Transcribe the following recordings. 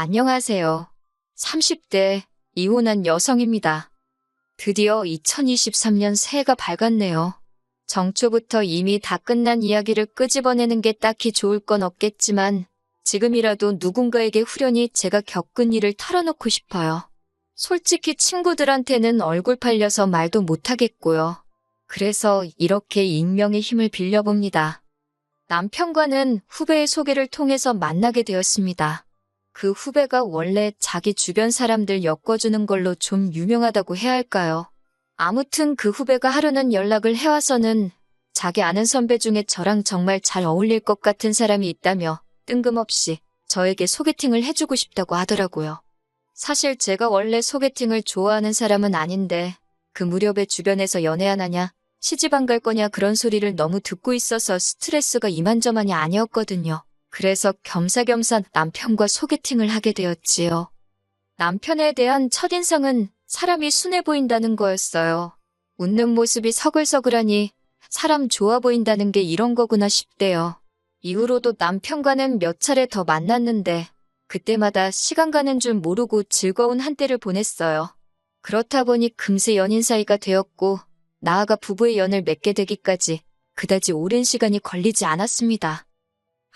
안녕하세요. 30대 이혼한 여성입니다. 드디어 2023년 새해가 밝았네요. 정초부터 이미 다 끝난 이야기를 끄집어내는 게 딱히 좋을 건 없겠지만 지금이라도 누군가에게 후련히 제가 겪은 일을 털어놓고 싶어요. 솔직히 친구들한테는 얼굴 팔려서 말도 못하겠고요. 그래서 이렇게 익명의 힘을 빌려봅니다. 남편과는 후배의 소개를 통해서 만나게 되었습니다. 그 후배가 원래 자기 주변 사람들 엮어주는 걸로 좀 유명하다고 해야 할까요? 아무튼 그 후배가 하루는 연락을 해와서는 자기 아는 선배 중에 저랑 정말 잘 어울릴 것 같은 사람이 있다며 뜬금없이 저에게 소개팅을 해주고 싶다고 하더라고요. 사실 제가 원래 소개팅을 좋아하는 사람은 아닌데 그 무렵에 주변에서 연애하나냐 시집 안 갈 거냐 그런 소리를 너무 듣고 있어서 스트레스가 이만저만이 아니었거든요. 그래서 겸사겸사 남편과 소개팅을 하게 되었지요. 남편에 대한 첫인상은 사람이 순해 보인다는 거였어요. 웃는 모습이 서글서글하니 사람 좋아 보인다는 게 이런 거구나 싶대요. 이후로도 남편과는 몇 차례 더 만났는데 그때마다 시간 가는 줄 모르고 즐거운 한때를 보냈어요. 그렇다 보니 금세 연인 사이가 되었고 나아가 부부의 연을 맺게 되기까지 그다지 오랜 시간이 걸리지 않았습니다.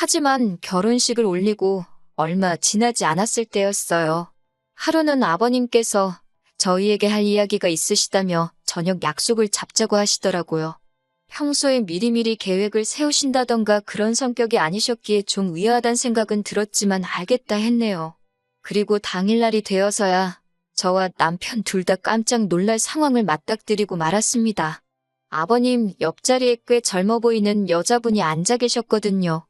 하지만 결혼식을 올리고 얼마 지나지 않았을 때였어요. 하루는 아버님께서 저희에게 할 이야기가 있으시다며 저녁 약속을 잡자고 하시더라고요. 평소에 미리미리 계획을 세우신다던가 그런 성격이 아니셨기에 좀 의아하단 생각은 들었지만 알겠다 했네요. 그리고 당일날이 되어서야 저와 남편 둘 다 깜짝 놀랄 상황을 맞닥뜨리고 말았습니다. 아버님 옆자리에 꽤 젊어 보이는 여자분이 앉아 계셨거든요.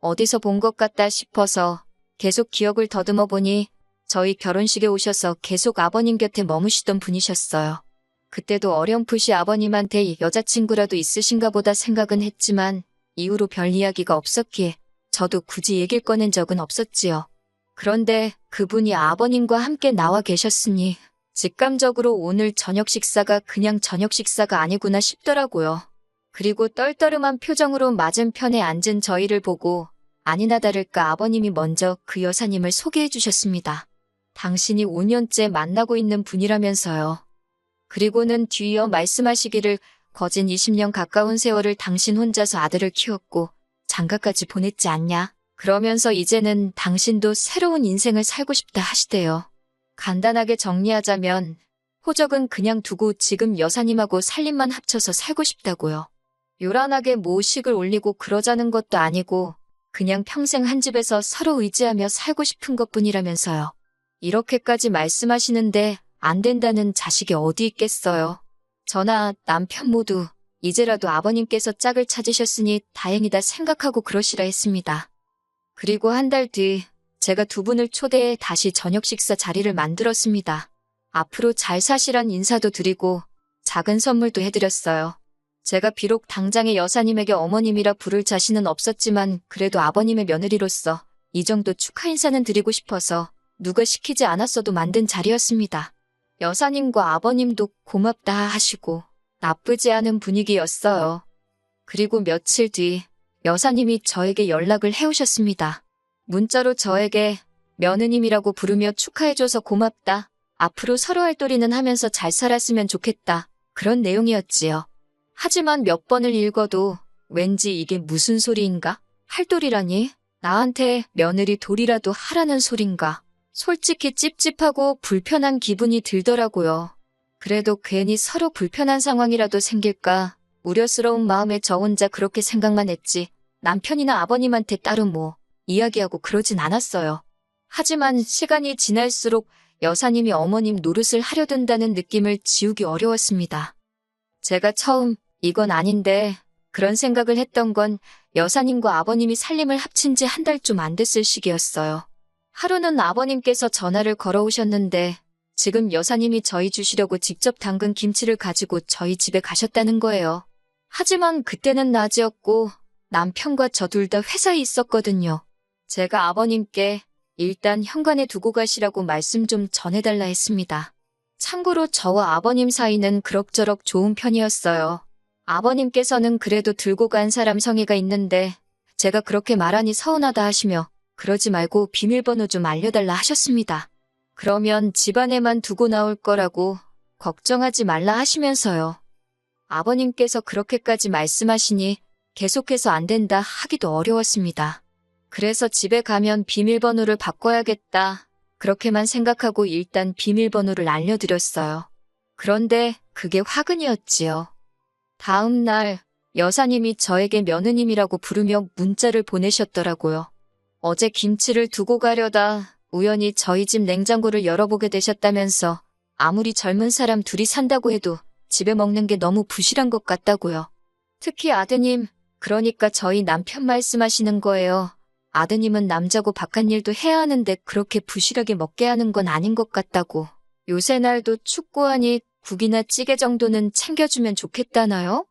어디서 본 것 같다 싶어서 계속 기억을 더듬어 보니 저희 결혼식에 오셔서 계속 아버님 곁에 머무시던 분이셨어요. 그때도 어렴풋이 아버님한테 여자친구라도 있으신가 보다 생각은 했지만 이후로 별 이야기가 없었기에 저도 굳이 얘기를 꺼낸 적은 없었지요. 그런데 그분이 아버님과 함께 나와 계셨으니 직감적으로 오늘 저녁 식사가 그냥 저녁 식사가 아니구나 싶더라고요. 그리고 떨떠름한 표정으로 맞은편에 앉은 저희를 보고 아니나 다를까 아버님이 먼저 그 여사님을 소개해 주셨습니다. 당신이 5년째 만나고 있는 분이라면서요. 그리고는 뒤이어 말씀하시기를 거진 20년 가까운 세월을 당신 혼자서 아들을 키웠고 장가까지 보냈지 않냐. 그러면서 이제는 당신도 새로운 인생을 살고 싶다 하시대요. 간단하게 정리하자면 호적은 그냥 두고 지금 여사님하고 살림만 합쳐서 살고 싶다고요. 요란하게 모식을 올리고 그러자는 것도 아니고 그냥 평생 한 집에서 서로 의지하며 살고 싶은 것 뿐이라면서요. 이렇게까지 말씀하시는데 안 된다는 자식이 어디 있겠어요. 저나 남편 모두 이제라도 아버님께서 짝을 찾으셨으니 다행이다 생각하고 그러시라 했습니다. 그리고 한 달 뒤 제가 두 분을 초대해 다시 저녁 식사 자리를 만들었습니다. 앞으로 잘 사시란 인사도 드리고 작은 선물도 해드렸어요. 제가 비록 당장의 여사님에게 어머님이라 부를 자신은 없었지만 그래도 아버님의 며느리로서 이 정도 축하 인사는 드리고 싶어서 누가 시키지 않았어도 만든 자리였습니다. 여사님과 아버님도 고맙다 하시고 나쁘지 않은 분위기였어요. 그리고 며칠 뒤 여사님이 저에게 연락을 해오셨습니다. 문자로 저에게 며느님이라고 부르며 축하해줘서 고맙다. 앞으로 서로 할도리는 하면서 잘 살았으면 좋겠다. 그런 내용이었지요. 하지만 몇 번을 읽어도 왠지 이게 무슨 소리인가? 할도리라니? 나한테 며느리 돌이라도 하라는 소린가? 솔직히 찝찝하고 불편한 기분이 들더라고요. 그래도 괜히 서로 불편한 상황이라도 생길까 우려스러운 마음에 저 혼자 그렇게 생각만 했지 남편이나 아버님한테 따로 뭐 이야기하고 그러진 않았어요. 하지만 시간이 지날수록 여사님이 어머님 노릇을 하려 든다는 느낌을 지우기 어려웠습니다. 제가 처음 이건 아닌데 그런 생각을 했던 건 여사님과 아버님이 살림을 합친 지 한 달 좀 안 됐을 시기였어요. 하루는 아버님께서 전화를 걸어오셨는데 지금 여사님이 저희 주시려고 직접 담근 김치를 가지고 저희 집에 가셨다는 거예요. 하지만 그때는 낮이었고 남편과 저 둘 다 회사에 있었거든요. 제가 아버님께 일단 현관에 두고 가시라고 말씀 좀 전해달라 했습니다. 참고로 저와 아버님 사이는 그럭저럭 좋은 편이었어요. 아버님께서는 그래도 들고 간 사람 성의가 있는데 제가 그렇게 말하니 서운하다 하시며 그러지 말고 비밀번호 좀 알려달라 하셨습니다. 그러면 집안에만 두고 나올 거라고 걱정하지 말라 하시면서요. 아버님께서 그렇게까지 말씀하시니 계속해서 안 된다 하기도 어려웠습니다. 그래서 집에 가면 비밀번호를 바꿔야겠다. 그렇게만 생각하고 일단 비밀번호를 알려드렸어요. 그런데 그게 화근이었지요. 다음 날 여사님이 저에게 며느님이라고 부르며 문자를 보내셨더라고요. 어제 김치를 두고 가려다 우연히 저희 집 냉장고를 열어보게 되셨다면서 아무리 젊은 사람 둘이 산다고 해도 집에 먹는 게 너무 부실한 것 같다고요. 특히 아드님, 그러니까 저희 남편 말씀하시는 거예요. 아드님은 남자고 바깥 일도 해야 하는데 그렇게 부실하게 먹게 하는 건 아닌 것 같다고. 요새 날도 춥고 하니 국이나 찌개 정도는 챙겨주면 좋겠다나요?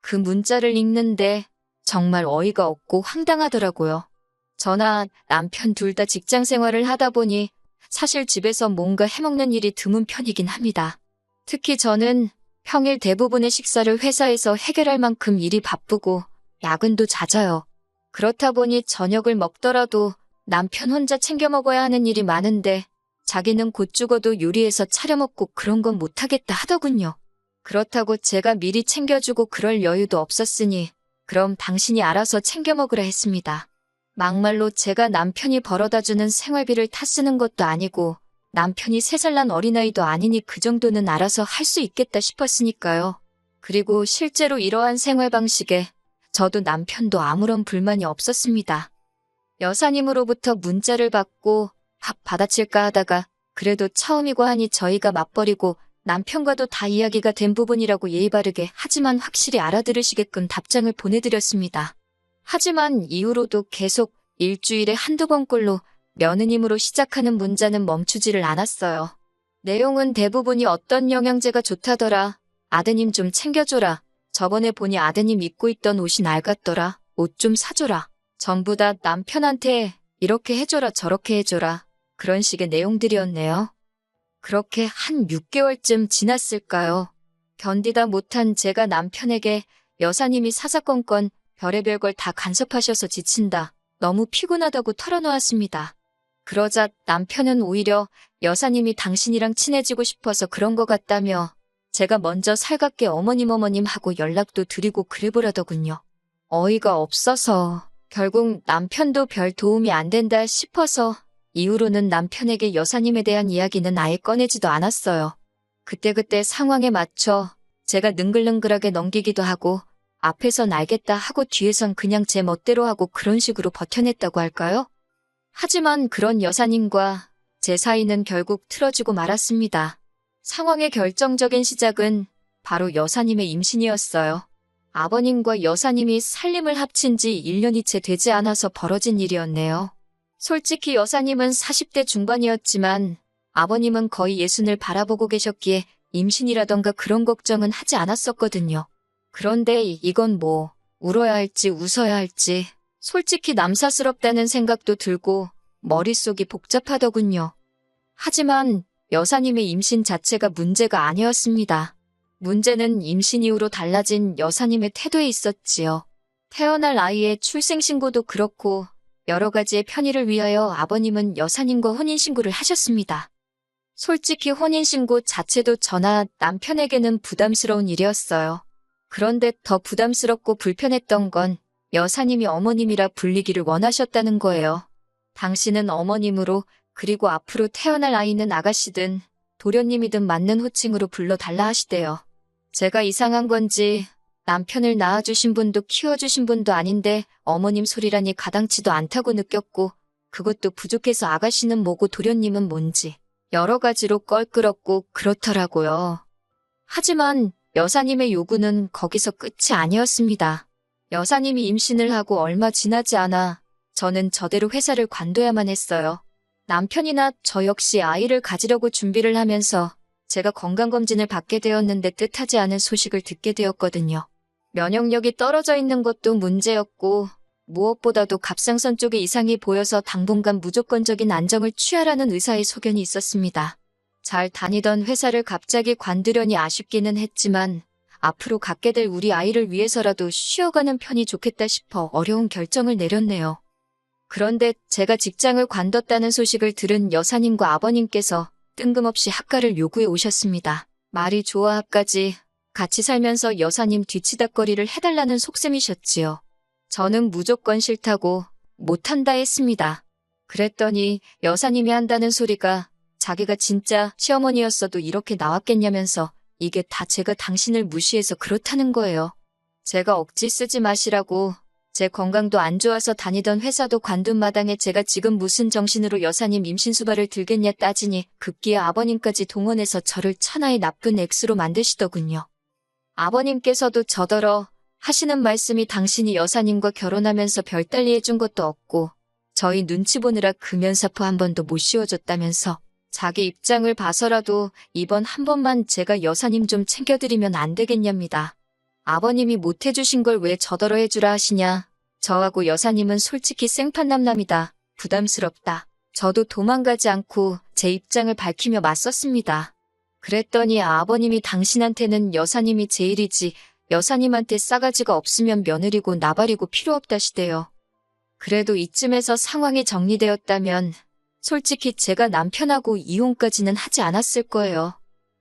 그 문자를 읽는데 정말 어이가 없고 황당하더라고요. 저나 남편 둘 다 직장 생활을 하다 보니 사실 집에서 뭔가 해먹는 일이 드문 편이긴 합니다. 특히 저는 평일 대부분의 식사를 회사에서 해결할 만큼 일이 바쁘고 야근도 잦아요. 그렇다 보니 저녁을 먹더라도 남편 혼자 챙겨 먹어야 하는 일이 많은데 자기는 곧 죽어도 요리해서 차려 먹고 그런 건 못하겠다 하더군요. 그렇다고 제가 미리 챙겨주고 그럴 여유도 없었으니 그럼 당신이 알아서 챙겨 먹으라 했습니다. 막말로 제가 남편이 벌어다주는 생활비를 타 쓰는 것도 아니고 남편이 세살난 어린아이도 아니니 그 정도는 알아서 할 수 있겠다 싶었으니까요. 그리고 실제로 이러한 생활 방식에 저도 남편도 아무런 불만이 없었습니다. 여사님으로부터 문자를 받고 밥 받아칠까 하다가 그래도 처음이고 하니 저희가 맞벌이고 남편과도 다 이야기가 된 부분이라고 예의 바르게 하지만 확실히 알아들으시게끔 답장을 보내드렸습니다. 하지만 이후로도 계속 일주일에 한두 번꼴로 며느님으로 시작하는 문자는 멈추지를 않았어요. 내용은 대부분이 어떤 영양제가 좋다더라. 아드님 좀 챙겨줘라. 저번에 보니 아드님 입고 있던 옷이 낡았더라. 옷 좀 사줘라. 전부 다 남편한테 이렇게 해줘라 저렇게 해줘라. 그런 식의 내용들이었네요. 그렇게 한 6개월쯤 지났을까요? 견디다 못한 제가 남편에게 여사님이 사사건건 별의별 걸 다 간섭하셔서 지친다. 너무 피곤하다고 털어놓았습니다. 그러자 남편은 오히려 여사님이 당신이랑 친해지고 싶어서 그런 것 같다며 제가 먼저 살갑게 어머님 어머님 하고 연락도 드리고 그래보라더군요. 어이가 없어서 결국 남편도 별 도움이 안 된다 싶어서 이후로는 남편에게 여사님에 대한 이야기는 아예 꺼내지도 않았어요. 그때그때 상황에 맞춰 제가 능글능글하게 넘기기도 하고 앞에선 알겠다 하고 뒤에선 그냥 제 멋대로 하고 그런 식으로 버텨냈다고 할까요? 하지만 그런 여사님과 제 사이는 결국 틀어지고 말았습니다. 상황의 결정적인 시작은 바로 여사님의 임신이었어요. 아버님과 여사님이 살림을 합친 지 1년이 채 되지 않아서 벌어진 일이었네요. 솔직히 여사님은 40대 중반이었지만 아버님은 거의 예순을 바라보고 계셨기에 임신이라던가 그런 걱정은 하지 않았었거든요. 그런데 이건 뭐 울어야 할지 웃어야 할지 솔직히 남사스럽다는 생각도 들고 머릿속이 복잡하더군요. 하지만 여사님의 임신 자체가 문제가 아니었습니다. 문제는 임신 이후로 달라진 여사님의 태도에 있었지요. 태어날 아이의 출생신고도 그렇고 여러 가지의 편의를 위하여 아버님은 여사님과 혼인신고를 하셨습니다. 솔직히 혼인신고 자체도 저나 남편에게는 부담스러운 일이었어요. 그런데 더 부담스럽고 불편했던 건 여사님이 어머님이라 불리기를 원하셨다는 거예요. 당신은 어머님으로 그리고 앞으로 태어날 아이는 아가씨든 도련님이든 맞는 호칭으로 불러달라 하시대요. 제가 이상한 건지 남편을 낳아주신 분도 키워주신 분도 아닌데 어머님 소리라니 가당치도 않다고 느꼈고 그것도 부족해서 아가씨는 뭐고 도련님은 뭔지 여러 가지로 껄끄럽고 그렇더라고요. 하지만 여사님의 요구는 거기서 끝이 아니었습니다. 여사님이 임신을 하고 얼마 지나지 않아 저는 저대로 회사를 관둬야만 했어요. 남편이나 저 역시 아이를 가지려고 준비를 하면서 제가 건강검진을 받게 되었는데 뜻하지 않은 소식을 듣게 되었거든요. 면역력이 떨어져 있는 것도 문제였고 무엇보다도 갑상선 쪽에 이상이 보여서 당분간 무조건적인 안정을 취하라는 의사의 소견이 있었습니다. 잘 다니던 회사를 갑자기 관두려니 아쉽기는 했지만 앞으로 갖게 될 우리 아이를 위해서라도 쉬어가는 편이 좋겠다 싶어 어려운 결정을 내렸네요. 그런데 제가 직장을 관뒀다는 소식을 들은 여사님과 아버님께서 뜬금없이 학가를 요구해 오셨습니다. 말이 좋아 학까지 같이 살면서 여사님 뒤치다거리를 해달라는 속셈이셨지요. 저는 무조건 싫다고 못한다 했습니다. 그랬더니 여사님이 한다는 소리가 자기가 진짜 시어머니였어도 이렇게 나왔겠냐면서 이게 다 제가 당신을 무시해서 그렇다는 거예요. 제가 억지 쓰지 마시라고 제 건강도 안 좋아서 다니던 회사도 관둔 마당에 제가 지금 무슨 정신으로 여사님 임신수발을 들겠냐 따지니 급기야 아버님까지 동원해서 저를 천하의 나쁜 액수로 만드시더군요. 아버님께서도 저더러 하시는 말씀이 당신이 여사님과 결혼하면서 별달리 해준 것도 없고 저희 눈치 보느라 금연사포 한 번도 못 씌워줬다면서 자기 입장을 봐서라도 이번 한 번만 제가 여사님 좀 챙겨드리면 안 되겠냐입니다. 아버님이 못해주신 걸 왜 저더러 해주라 하시냐. 저하고 여사님은 솔직히 생판남남이다. 부담스럽다. 저도 도망가지 않고 제 입장을 밝히며 맞섰습니다. 그랬더니 아버님이 당신한테는 여사님이 제일이지 여사님한테 싸가지가 없으면 며느리고 나발이고 필요 없다시대요. 그래도 이쯤에서 상황이 정리되었다면 솔직히 제가 남편하고 이혼까지는 하지 않았을 거예요.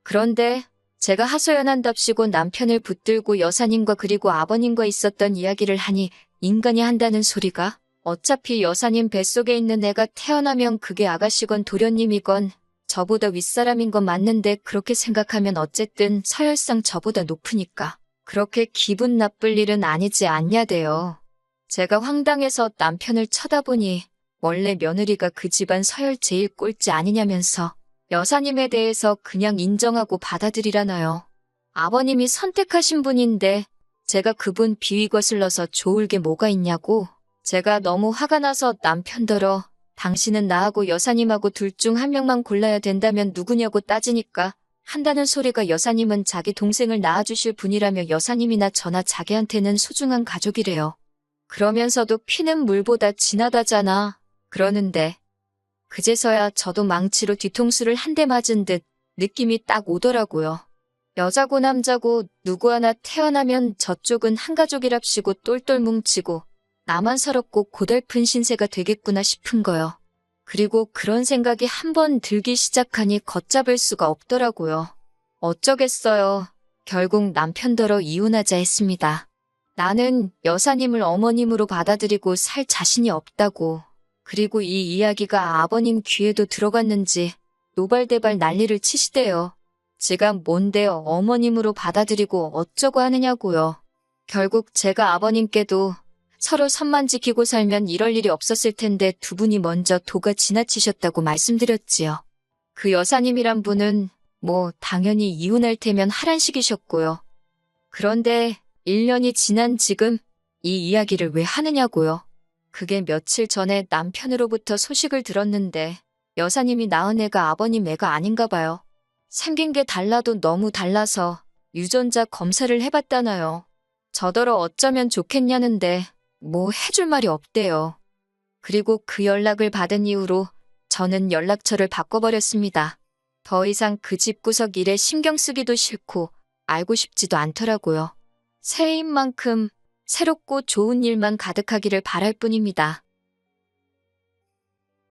그런데 제가 하소연한답시고 남편을 붙들고 여사님과 그리고 아버님과 있었던 이야기를 하니 인간이 한다는 소리가 어차피 여사님 뱃속에 있는 애가 태어나면 그게 아가씨건 도련님이건 저보다 윗사람인 건 맞는데 그렇게 생각하면 어쨌든 서열상 저보다 높으니까 그렇게 기분 나쁠 일은 아니지 않냐대요. 제가 황당해서 남편을 쳐다보니 원래 며느리가 그 집안 서열 제일 꼴찌 아니냐면서 여사님에 대해서 그냥 인정하고 받아들이라나요. 아버님이 선택하신 분인데 제가 그분 비위 거슬러서 좋을 게 뭐가 있냐고. 제가 너무 화가 나서 남편더러 당신은 나하고 여사님하고 둘 중 한 명만 골라야 된다면 누구냐고 따지니까 한다는 소리가 여사님은 자기 동생을 낳아주실 분이라며 여사님이나 저나 자기한테는 소중한 가족이래요. 그러면서도 피는 물보다 진하다잖아. 그러는데 그제서야 저도 망치로 뒤통수를 한 대 맞은 듯 느낌이 딱 오더라고요. 여자고 남자고 누구 하나 태어나면 저쪽은 한 가족이랍시고 똘똘 뭉치고 나만 서럽고 고달픈 신세가 되겠구나 싶은 거요. 그리고 그런 생각이 한 번 들기 시작하니 걷잡을 수가 없더라고요. 어쩌겠어요. 결국 남편더러 이혼하자 했습니다. 나는 여사님을 어머님으로 받아들이고 살 자신이 없다고. 그리고 이 이야기가 아버님 귀에도 들어갔는지 노발대발 난리를 치시대요. 제가 뭔데요 어머님으로 받아들이고 어쩌고 하느냐고요. 결국 제가 아버님께도 서로 선만 지키고 살면 이럴 일이 없었을 텐데 두 분이 먼저 도가 지나치셨다고 말씀드렸지요. 그 여사님이란 분은 뭐 당연히 이혼할 테면 하란식이셨고요. 그런데 1년이 지난 지금 이 이야기를 왜 하느냐고요. 그게 며칠 전에 남편으로부터 소식을 들었는데 여사님이 낳은 애가 아버님 애가 아닌가 봐요. 생긴 게 달라도 너무 달라서 유전자 검사를 해봤다나요. 저더러 어쩌면 좋겠냐는데 뭐 해줄 말이 없대요. 그리고 그 연락을 받은 이후로 저는 연락처를 바꿔버렸습니다. 더 이상 그 집구석 일에 신경 쓰기도 싫고 알고 싶지도 않더라고요. 새해인 만큼 새롭고 좋은 일만 가득하기를 바랄 뿐입니다.